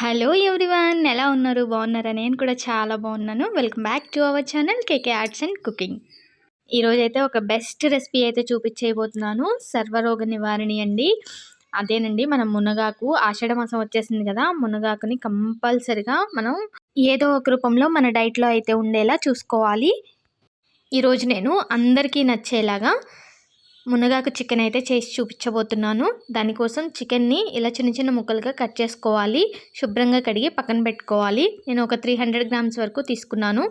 Hello everyone ఎలా ఉన్నారు? బాగున్నారా? నేను కూడా చాలా బాగున్నాను. Welcome back to our channel KK arts and cooking. ఈరోజు అయితే ఒక బెస్ట్ రెసిపీ అయితే చూపించేయబోతున్నాను సర్వరోగ నివారణి అండి. అదేనండి మనం మునగాకు. ఆషాఢ మాసం వచ్చేసింది కదా మునగాకుని కంపల్సరిగా మనం ఏదో ఒక రూపంలో మన డైట్లో అయితే ఉండేలా చూసుకోవాలి. ఈరోజు నేను అందరికీ నచ్చేలాగా మునగాకు చికెన్ అయితే చేసి చూపించబోతున్నాను. దానికోసం చికెన్ని ఇలా చిన్న చిన్న ముక్కలుగా కట్ చేసుకోవాలి. శుభ్రంగా కడిగి పక్కన పెట్టుకోవాలి. నేను ఒక త్రీ హండ్రెడ్ గ్రామ్స్ వరకు తీసుకున్నాను.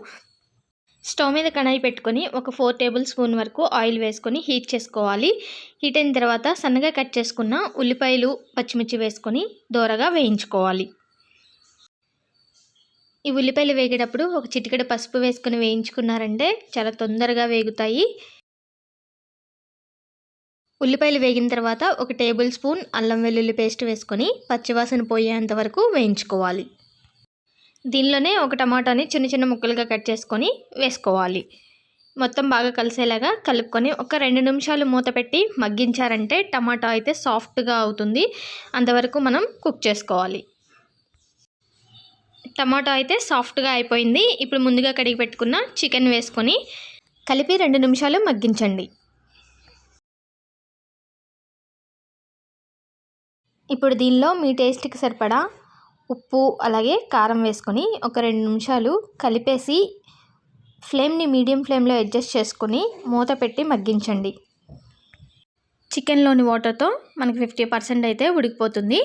స్టవ్ మీద కడాయి పెట్టుకొని ఒక ఫోర్ టేబుల్ స్పూన్ వరకు ఆయిల్ వేసుకొని హీట్ చేసుకోవాలి. హీట్ అయిన తర్వాత సన్నగా కట్ చేసుకున్న ఉల్లిపాయలు పచ్చిమిర్చి వేసుకొని దోరగా వేయించుకోవాలి. ఈ ఉల్లిపాయలు వేగేటప్పుడు ఒక చిటికెడ పసుపు వేసుకొని వేయించుకున్నారంటే చాలా తొందరగా వేగుతాయి. ఉల్లిపాయలు వేగిన తర్వాత ఒక టేబుల్ స్పూన్ అల్లం వెల్లుల్లి పేస్ట్ వేసుకొని పచ్చివాసన పోయేంత వరకు వేయించుకోవాలి. దీనిలోనే ఒక టమాటాని చిన్న చిన్న ముక్కలుగా కట్ చేసుకొని వేసుకోవాలి. మొత్తం బాగా కలిసేలాగా కలుపుకొని ఒక రెండు నిమిషాలు మూత పెట్టి మగ్గించారంటే టమాటా అయితే సాఫ్ట్గా అవుతుంది. అంతవరకు మనం కుక్ చేసుకోవాలి. టమాటా అయితే సాఫ్ట్గా అయిపోయింది. ఇప్పుడు ముందుగా కడిగి పెట్టుకున్న చికెన్ వేసుకొని కలిపి రెండు నిమిషాలు మగ్గించండి. ఇప్పుడు దీనిలో మీ టేస్ట్కి సరిపడా ఉప్పు అలాగే కారం వేసుకొని ఒక రెండు నిమిషాలు కలిపేసి ఫ్లేమ్ని మీడియం ఫ్లేమ్లో అడ్జస్ట్ చేసుకొని మూత పెట్టి మగ్గించండి. చికెన్లోని వాటర్తో మనకి ఫిఫ్టీ పర్సెంట్ అయితే ఉడికిపోతుంది.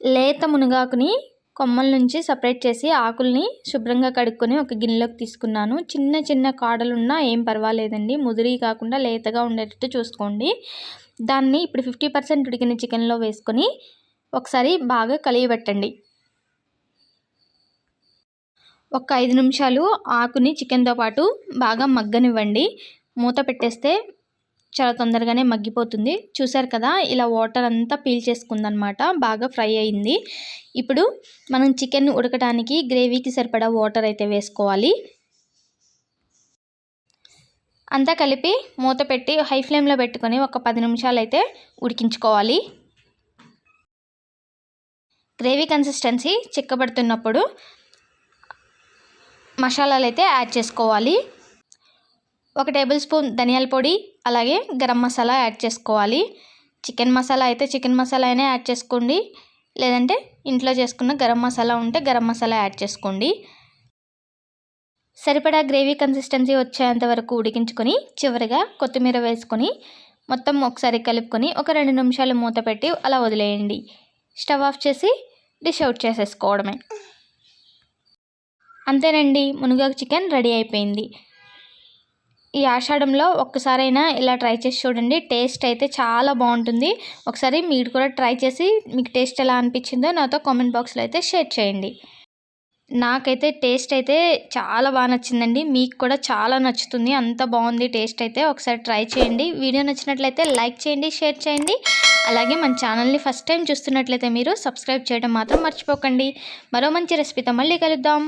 లేత మునగాకుని కొమ్మల నుంచి సపరేట్ చేసి ఆకుల్ని శుభ్రంగా కడుక్కొని ఒక గిన్నెలోకి తీసుకున్నాను. చిన్న చిన్న కాడలున్నా ఏం పర్వాలేదండి. ముదిరి కాకుండా లేతగా ఉండేటట్టు చూసుకోండి. దాన్ని ఇప్పుడు ఫిఫ్టీ పర్సెంట్ ఉడికిన చికెన్లో వేసుకొని ఒకసారి బాగా కలియబెట్టండి. ఒక ఐదు నిమిషాలు ఆకుని చికెన్తో పాటు బాగా మగ్గనివ్వండి. మూత పెట్టేస్తే చాలా తొందరగానే మగ్గిపోతుంది. చూసారు కదా ఇలా వాటర్ అంతా పీల్ చేసుకుందనమాట. బాగా ఫ్రై అయింది. ఇప్పుడు మనం చికెన్ ఉడకడానికి గ్రేవీకి సరిపడా వాటర్ అయితే వేసుకోవాలి. అంతా కలిపి మూత పెట్టి హై ఫ్లేమ్లో పెట్టుకొని ఒక పది నిమిషాలు అయితే ఉడికించుకోవాలి. గ్రేవీ కన్సిస్టెన్సీ చిక్కబడుతున్నప్పుడు మసాలాలు అయితే యాడ్ చేసుకోవాలి. ఒక టేబుల్ స్పూన్ ధనియాల పొడి అలాగే గరం మసాలా యాడ్ చేసుకోవాలి. చికెన్ మసాలా అయితే చికెన్ మసాలా అయినా యాడ్ చేసుకోండి. లేదంటే ఇంట్లో చేసుకున్న గరం మసాలా ఉంటే గరం మసాలా యాడ్ చేసుకోండి. సరిపడా గ్రేవీ కన్సిస్టెన్సీ వచ్చేంత వరకు ఉడికించుకొని చివరిగా కొత్తిమీర వేసుకొని మొత్తం ఒకసారి కలుపుకొని ఒక రెండు నిమిషాలు మూత పెట్టి అలా వదిలేయండి. స్టవ్ ఆఫ్ చేసి డిష్ అవుట్ చేసేసుకోవడమే. అంతేనండి. మునగాకు చికెన్ రెడీ అయిపోయింది. ఈ ఆషాఢంలో ఒక్కసారైనా ఇలా ట్రై చేసి చూడండి. టేస్ట్ అయితే చాలా బాగుంటుంది. ఒకసారి మీరు కూడా ట్రై చేసి మీకు టేస్ట్ ఎలా అనిపించిందో నాతో కామెంట్ బాక్స్లో అయితే షేర్ చేయండి. నాకైతే టేస్ట్ అయితే చాలా బాగా నచ్చిందండి. మీకు కూడా చాలా నచ్చుతుంది. అంత బాగుంది టేస్ట్ అయితే. ఒకసారి ట్రై చేయండి. వీడియో నచ్చినట్లయితే లైక్ చేయండి షేర్ చేయండి. అలాగే మన ఛానల్ని ఫస్ట్ టైం చూస్తున్నట్లయితే మీరు సబ్స్క్రైబ్ చేయడం మాత్రం మర్చిపోకండి. మరో మంచి రెసిపీతో మళ్ళీ కలుద్దాం.